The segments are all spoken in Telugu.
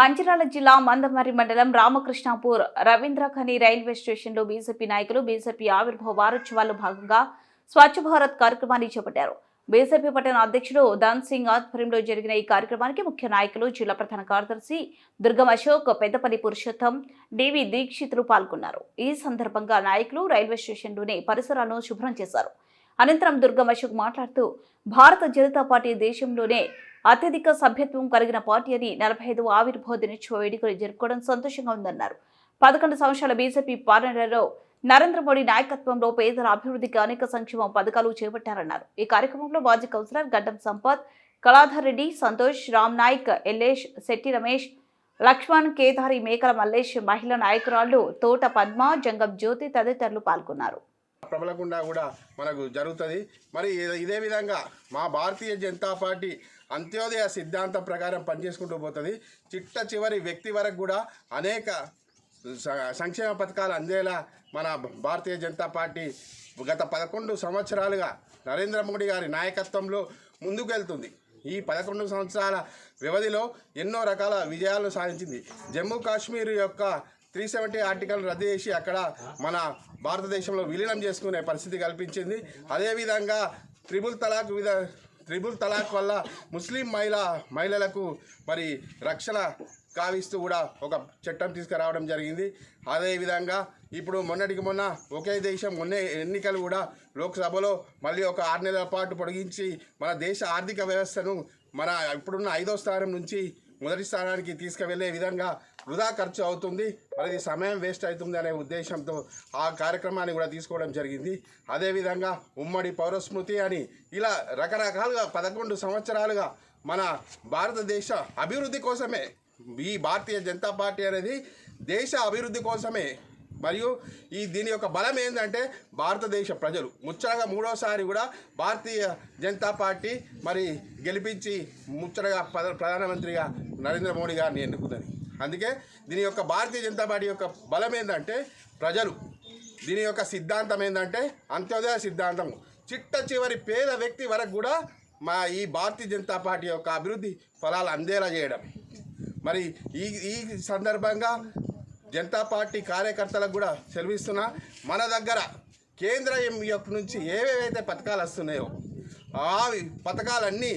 మంచిర్యాల జిల్లా మందమరి మండలం రామకృష్ణాపూర్ రవీంద్రఖని రైల్వే స్టేషన్లో బీజేపీ నాయకులు బీజేపీ ఆవిర్భావ వారోత్సవాల్లో భాగంగా స్వచ్ఛ భారత్ కార్యక్రమాన్ని చేపట్టారు. బీజేపీ పట్టణ అధ్యక్షుడు ధన్ సింగ్ ఆధ్వర్యంలో జరిగిన ఈ కార్యక్రమానికి ముఖ్య నాయకులు జిల్లా ప్రధాన కార్యదర్శి దుర్గం అశోక్ పెద్దపల్లి పురుషోత్తం డివి దీక్షితులు పాల్గొన్నారు. ఈ సందర్భంగా నాయకులు రైల్వే స్టేషన్లోని పరిసరాలను శుభ్రం చేశారు. అనంతరం దుర్గం అశోక్ మాట్లాడుతూ భారత జనతా పార్టీ దేశంలోనే అత్యధిక సభ్యత్వం కలిగిన పార్టీ అని నలభై ఐదు ఆవిర్భావ దినోత్సవ వేడుకలు జరుపుకోవడం సంతోషంగా ఉందన్నారు. పదకొండు సంవత్సరాల బీజేపీ పాలనలో నరేంద్ర మోడీ నాయకత్వంలో పేదల అభివృద్ధికి అనేక సంక్షేమ పథకాలు చేపట్టారన్నారు. ఈ కార్యక్రమంలో మాజీ కౌన్సిలర్ గడ్డం సంపత్ కళాధర్ రెడ్డి సంతోష్ రామ్ నాయక్ ఎల్లేష్ శెట్టి రమేష్ లక్ష్మణ్ కేదారి మేకల మల్లేష్ మహిళా నాయకురాళ్ళు తోట పద్మ జంగం జ్యోతి తదితరులు పాల్గొన్నారు. ప్రబలకుండా కూడా మనకు జరుగుతుంది. మరి ఇదే- విధంగా మా భారతీయ జనతా పార్టీ అంత్యోదయ సిద్ధాంతం ప్రకారం పనిచేసుకుంటూ పోతుంది. చిట్ట చివరి వ్యక్తి వరకు కూడా అనేక సంక్షేమ పథకాలు అందేలా మన భారతీయ జనతా పార్టీ గత పదకొండు సంవత్సరాలుగా నరేంద్ర మోడీ గారి నాయకత్వంలో ముందుకెళ్తుంది. ఈ పదకొండు సంవత్సరాల వ్యవధిలో ఎన్నో రకాల విజయాలను సాధించింది. జమ్మూ కాశ్మీర్ యొక్క త్రీ సెవెంటీ ఆర్టికల్ రద్దు చేసి అక్కడ మన భారతదేశంలో విలీనం చేసుకునే పరిస్థితి కల్పించింది. అదేవిధంగా త్రిబుల్ తలాక్ విధ త్రిబుల్ తలాక్ వల్ల ముస్లిం మహిళ మహిళలకు మరి రక్షణ కావిస్తూ కూడా ఒక చట్టం తీసుకురావడం జరిగింది. అదేవిధంగా ఇప్పుడు మొన్నటికి మొన్న ఒకే దేశం మొన్న ఎన్నికలు కూడా లోక్సభలో మళ్ళీ ఒక ఆరు నెలల పాటు పొడిగించి మన దేశ ఆర్థిక వ్యవస్థను మన ఇప్పుడున్న ఐదో స్థానం నుంచి మొదటి స్థానానికి తీసుకువెళ్ళే విధంగా వృధా ఖర్చు అవుతుంది. మరి ఇది సమయం వేస్ట్ అవుతుంది అనే ఉద్దేశంతో ఆ కార్యక్రమాన్ని కూడా తీసుకోవడం జరిగింది. అదేవిధంగా ఉమ్మడి పౌరస్మృతి అని ఇలా రకరకాలుగా పదకొండు సంవత్సరాలుగా మన భారతదేశ అభివృద్ధి కోసమే ఈ భారతీయ జనతా పార్టీ అనేది దేశ అభివృద్ధి కోసమే మరియు ఈ దీని యొక్క బలం ఏంటంటే భారతదేశ ప్రజలు. ముచ్చటగా మూడోసారి కూడా భారతీయ జనతా పార్టీ మరి గెలిపించి ముచ్చటగా ప్రధానమంత్రిగా నరేంద్ర మోడీ గారిని ఎన్నుకుందని. అందుకే దీని యొక్క భారతీయ జనతా పార్టీ యొక్క బలం ఏంటంటే ప్రజలు. దీని యొక్క సిద్ధాంతం ఏంటంటే అంత్యోదయ సిద్ధాంతం చిట్ట చివరి పేద వ్యక్తి వరకు కూడా మా ఈ భారతీయ జనతా పార్టీ యొక్క అభివృద్ధి ఫలాలు అందేలా చేయడం. మరి ఈ ఈ సందర్భంగా జనతా పార్టీ కార్యకర్తలకు కూడా సెలవిస్తున్నా. మన దగ్గర కేంద్ర యొక్క నుంచి ఏవేవైతే పథకాలు వస్తున్నాయో ఆ పథకాలన్నీ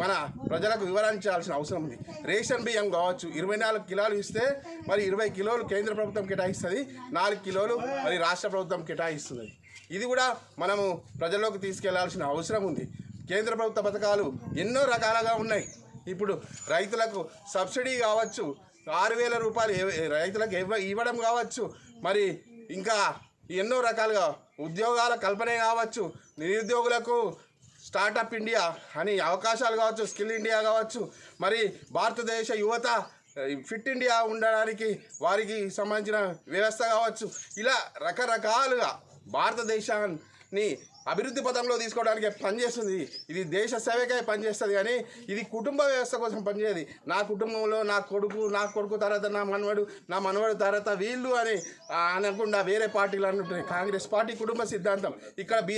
మన ప్రజలకు వివరించాల్సిన అవసరం ఉంది. రేషన్ బియ్యం కావచ్చు ఇరవై నాలుగు కిలోలు ఇస్తే మరి ఇరవై కిలోలు కేంద్ర ప్రభుత్వం కేటాయిస్తుంది నాలుగు కిలోలు మరి రాష్ట్ర ప్రభుత్వం కేటాయిస్తుంది. ఇది కూడా మనము ప్రజల్లోకి తీసుకెళ్ళాల్సిన అవసరం ఉంది. కేంద్ర ప్రభుత్వ పథకాలు ఎన్నో రకాలుగా ఉన్నాయి. ఇప్పుడు రైతులకు సబ్సిడీ కావచ్చు ఆరు వేల రూపాయలు రైతులకు ఇవ్వ ఇవ్వడం కావచ్చు. మరి ఇంకా ఎన్నో రకాలుగా ఉద్యోగాల కల్పనే కావచ్చు. నిరుద్యోగులకు స్టార్టప్ ఇండియా అని అవకాశాలు కావచ్చు స్కిల్ ఇండియా కావచ్చు. మరి భారతదేశ యువత ఫిట్ ఇండియా ఉండడానికి వారికి సంబంధించిన వ్యవస్థ కావచ్చు. ఇలా రకరకాలుగా భారతదేశాన్ని ని అభివృద్ధి పథంలో తీసుకోవడానికి పనిచేస్తుంది ఇది దేశ సేవకే పనిచేస్తుంది కానీ ఇది కుటుంబ వ్యవస్థ కోసం పనిచేయదు నా కుటుంబంలో నా కొడుకు నా కొడుకు తర్వాత నా మనవడు నా మనవడు తర్వాత వీళ్ళు అని అనకుండా వేరే పార్టీలు అంటుంటాయి కాంగ్రెస్ పార్టీ కుటుంబ సిద్ధాంతం. ఇక్కడ